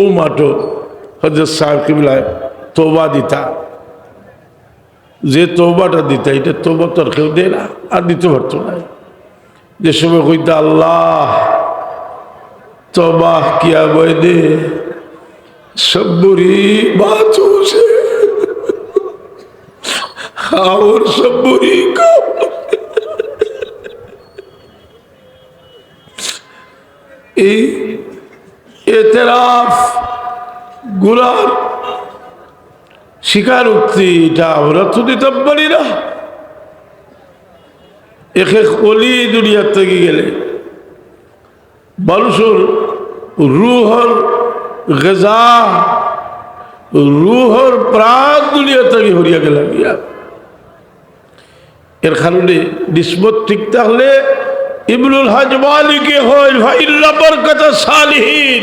উমাটো হজরত সাহেব কিবলায় তোবা দিতা। যে তোবাটা দিতা, এটা তোবা তোর কেউ দেয় না, আর দিতে পারতো না। যে সময় কইতে, আল্লাহ তোবাহ কিয়া বই দে সব্বরি বা সে আর সব্বরি এই গুলার স্বীকারোক্তি এটা আমরা তো দিতাম পারি না। একে কলি দুনিয়ার থেকে গেলে মানুষের রুহর গেজা, রুহর প্রাণ দুনিয়া থেকে হরিয়া গেল গিয়া। এর কারণে নিসবত ঠিক থাকলে ইবনুল হজ হয় ভাইল্লা বরকত সালিহীন।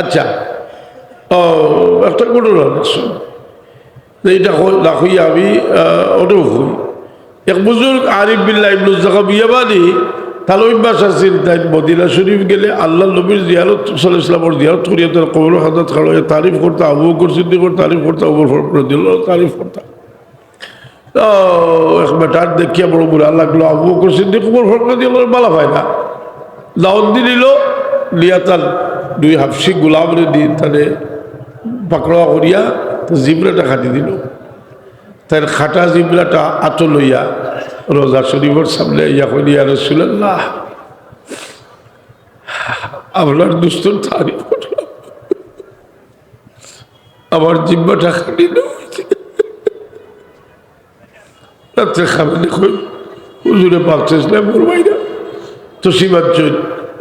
আচ্ছা। ও, একটা ঘটনা লিখছেন এইটা হই আমি ওটাও হই। এক বুজুর্গ আরিফ বিল্লাহ ইবনুল জাকা বিয়াবানি তাহলে অভ্যাস আছিল তাই মদিনা শরীফ গেলে আল্লাহ নবীর জিয়ারত ইসলামর জিয়ারত করিয়া তার কবর হাজাত খালো তারিফ করতে আবু বকর সিদ্দিকর তারিফ করতে আবু দিল তারিফ এক বেটার দেখিয়া বড় বুড়া লাগল, আবু বকর সিদ্দিক উপর ফরকা দিয়ে বালা পায় না। দাওয়াত দি নিল লিয়া তার দুই হাফসি গোলামরে দি তাহলে পাকড়া করিয়া জিবরাটা খাটি দিল। তার খাটা জিবরাটা আতো লইয়া রোজা শরীফের সামনে ইয়া করিয়া রসুল্লাহ আপনার দুস্তর তারিফ আমার জিব্বাটা খাটি হয়েছে। রাত্রে খাবেন কই, হুজুরে পাক না। তো সীমাঞ্চল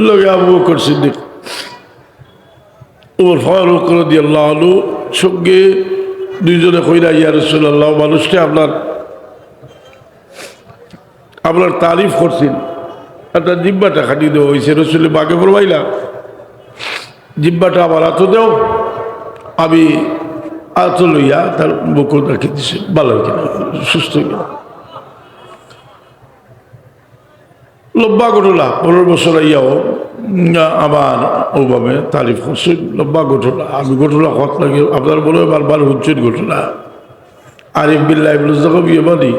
লগে আবু করছেন দেখ ওর ফারুক রদি সঙ্গে দুইজনে কইরা, ইয়া রসুল্লাহ মানুষকে আপনার আপনার তারিফ করছেন। একটা জিব্বাটা খাটি দেওয়া হয়েছে। রসুলের বাগে পড়বাইলা জিব্বাটা আমার হাতে দেও, আমি আত লইয়া তার বকুল রাখি দিছে। ভালো সুস্থ কিনা লব্বা ঘটলা পনেরো বছর আইয়াও আবার ওভাবে তারিফ করছে। লব্বা ঘটনা, আমি ঘটনা কত লাগে, আপনার বলে বারবার হচ্ছেন ঘটনা। আরিফ বিল্লাহ ইবলুজাকে বিয়ে বানি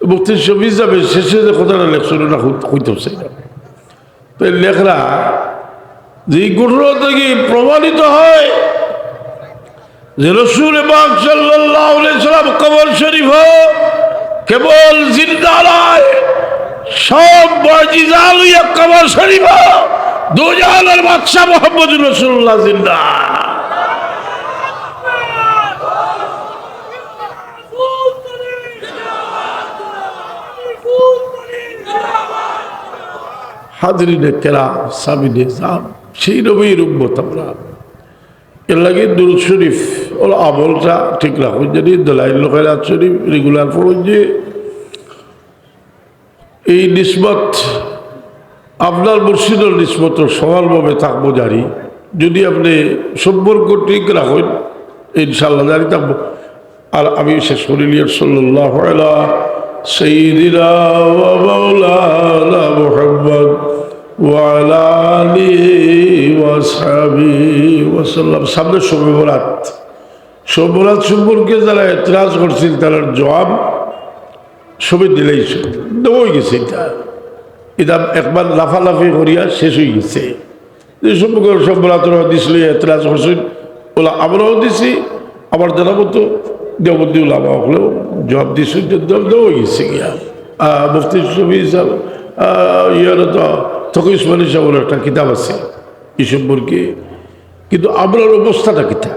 মুক্তি শফিজ যাবে শেষে যে কথাটা লেখছিল না হইতেছে তো লেখরা যে ঘটনা থেকে প্রমাণিত হয় যে রসুল বাগ সাল্লাহ কবর শরীফ কেবল জিন্দালায় সব মজিজা লইয়া কবর শরীফ। দুজাহানের বাদশাহ মোহাম্মদ রসুল্লাহ জিন্দা। হাজরিনে কেরা সাবিনে জাম সেই নবীর উম্মত আমরা। এর লাগে দুরুদ শরীফ ওর আমলটা ঠিক রাখুন জানি, দলাইল খেলাত শরীফ, রেগুলার পড়ুন যে। এই নিসবত, আপনার মুর্শিদুল নিসবত সমানভাবে থাকব জারি যদি আপনি সম্পর্ক ঠিক রাখেন ইনশাল্লাহ জারি থাকব। আর আমি সে শরীর সল্লাহ সামনে সবে বরাত সম্পর্কে যারা এতরাজ করছেন, তারা জবাব সবে দিলেই দেওয়াই গেছে এটা এটা একবার লাফালাফি করিয়া শেষ হয়ে গেছে। সম্পর্কে আমরাও দিছি, আবার জানা মতো দেবন্দী উলামা হলেও জবাব দিয়েছে দেওয়া গেছে গিয়া। মুফতি শফি ইয়ার তো তখন ইসমানি সাহেবের একটা কিতাব আছে। এই সম্পর্কে। কিন্তু আপনার অবস্থাটা কিতা?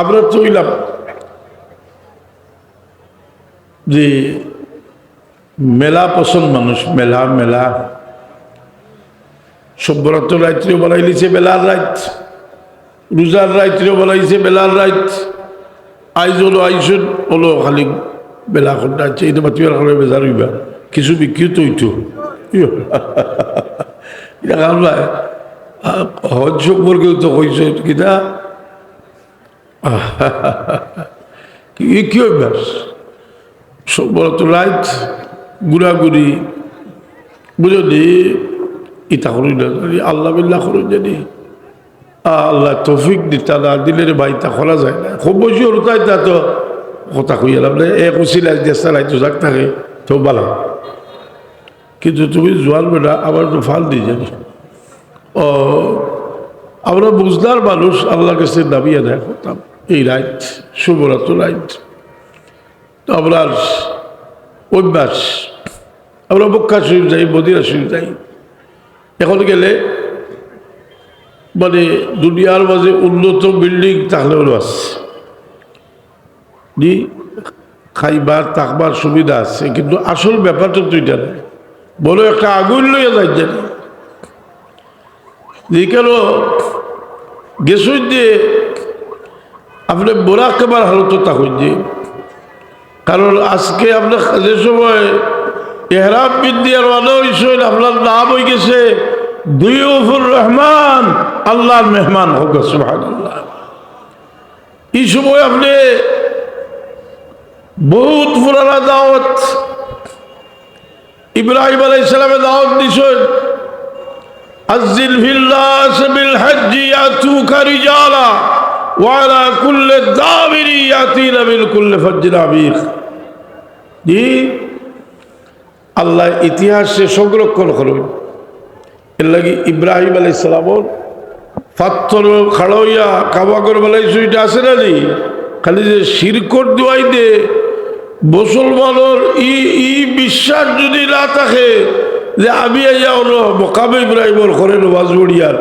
আমরা চইলাম যে মেলা পছন্দ মানুষ, মেলা মেলা। সভ্যরাত্র রাত্রিও বানাই লিছে মেলার রাত। রোজার রাইত্রে বলাইছে বেলার রাইত আইজ হলো আইসুন হলো খালি বেলা খন্ডা আছে এটা বাতিবার খালে বেজার হইবা। কিছু বিক্রিত হইতো। এটা কারণ হজ সম্পর্কেও তো কইস কিনা? কি অভ্যাস? সম্ভবত রাইত ঘুরাঘুরি বুঝলি? ইটা করি না আল্লাহ বিল্লাহ করুন জানি। আল্লাহ তৌফিক দিতা না দিলে রে ভাই, তা করা যায় না। খুব বেশি তাই তা তো। কথা কই এলাম না এক উচিল আজ দেশটা রাইতো যাক থাকে তো ভালো কিন্তু তুমি জোয়ান বেটা আবার তো ফাল দিয়ে যাবে ও, আমরা বুঝদার মানুষ, আল্লাহর কাছে দাবিয়ে দেয় করতাম। এই রাইট শুভরাত রাইট তো আপনার অভ্যাস আমরা বক্কা শরীফ যাই, মদিনা শরীফ যাই। এখন গেলে মানে দুনিয়ার মাঝে উন্নত বিল্ডিং তাহলে হলো আছে। নি খাইবার তাকবার সুবিধা আছে, কিন্তু আসল ব্যাপারটা তো এটা নাই বড় একটা আগুন লইয়া যাই জানি যে কেন গেছই যে আপনি বোরা কেবার হালত থাকুন যে কারণ আজকে আপনার যে সময় এহরাম বিদ্যার ওয়াদা হয়েছে আপনার নাম হয়ে গেছে দুইফুর রহমান আল্লাহর মেহমান হোক সুবহানাল্লাহ এই সময় আপনি বহুত পুরানা দাওয়াত ইব্রাহিম আলাই সালামে দাওয়াত দিছেন আজিল ফিল্লাস বিল হজ্জি ইয়াতুকা রিজালা ওয়ালা কুল্লি দাবিরি ইয়াতিনা মিন কুল্লি ফজ্জিন আমিক জি আল্লাহ ইতিহাসে সংরক্ষণ করবেন এর লাগি ইব্রাহিম আলি সালামর পাত্তর খাড়াইয়া কাবাগর বেলায় সুইটা আছে না নি খালি যে শিরকট দোয়াই দে মুসলমানের ই ই বিশ্বাস যদি না থাকে, যে আমি আইয়া মকাবে ইব্রাহিমর ঘরে নবাজ পড়িয়ার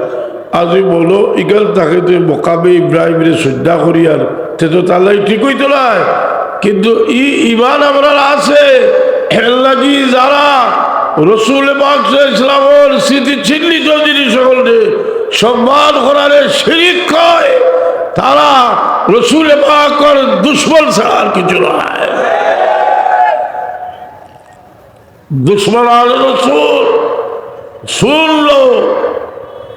আজি বলো, ইগাল তাকে তুই মকাবে ইব্রাহিমের শ্রদ্ধা করিয়ার তে তো তালাই ঠিক হইতো নয় কিন্তু ই ইমান আমরা আছে। এর লাগি যারা রসুল ইসলামর স্মৃতি চিহ্নিত জিনিস সকলকে সম্মান করার শিরিক কয় তারা রসুল পাকর দুশ্মন ছাড়া আর কিছু নয় दुश्मन आल रसूल सुन लो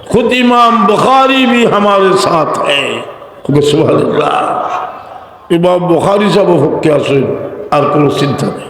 खुद इमाम बुखारी भी हमारे साथ है খুব সুবহানাল্লাহ ইমাম বুখারী সাহেব হকে আসেন আর কোনো চিন্তা নেই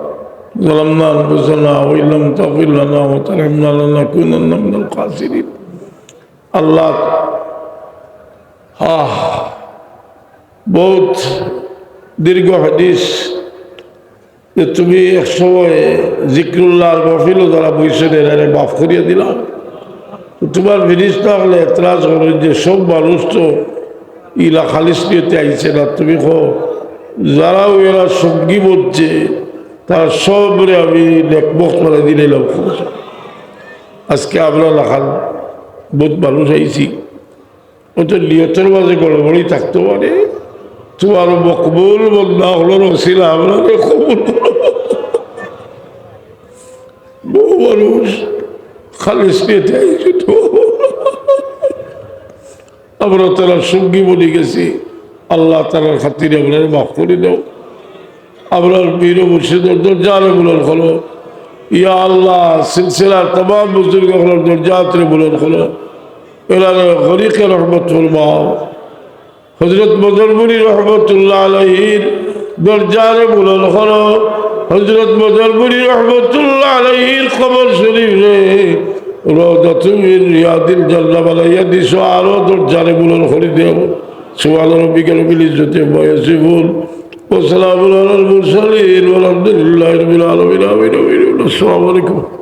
ظلمنا أنفسنا وإن لم تغفر لنا وترحمنا لنكونن من الخاسرين الله আহ বহুত দীর্ঘ হাদিস যে তুমি এক সময় জিক্রুল্লাহ মফিলও যারা বইছেন এরা মাফ করিয়ে দিলাম তো তোমার জিনিস না হলে এতরাজ করেন যে সব মানুষ তো ইলা খালিস নিয়েতে আইছে না তুমি কো যারাও এরা সঙ্গী বলছে তার সবরে আমি নেকমক করে দিলে লক্ষ্য আজকে আমরা লাখান বহুত মানুষ আইছি। ও তো নিয়তের মাঝে গড়বড়ি থাকতে পারে তোমার মকবুল বন্ধা হলো রসিলা আপনাকে কবুল বহু মানুষ খালিস পেতে আইছে তো। আমরা তারা সঙ্গী বলে গেছি। আল্লাহ তালার খাতিরে আপনার মাফ করে দাও। আপনার বীর মুর্শিদের দরজারে বুলন হলো। ইয়া আল্লাহ, সিলসিলার তমাম বুজুর্গ হলো দরজাতে বুলন হলো। এরা হরিকে রহমত ফরমাও হজরত বদরপুরি রহমতুল্লাহ আলহির দরজারে বুলন হলো। হজরত বদরপুরি রহমতুল্লাহ আলহির খবর শরীফ রে। রোজাতুমির রিয়াদিল জাল্লা বালাইয়া দিছ, আরও দরজারে বুলন হরি দেব সুবহান রব্বিকা রব্বিল ইজ্জতি আম্মা সালামুন আলাল মুরসালিন ওয়া আলহামদুলিল্লাহি রাব্বিল আলামিন আমিন আমিন। আসসালামু আলাইকুম।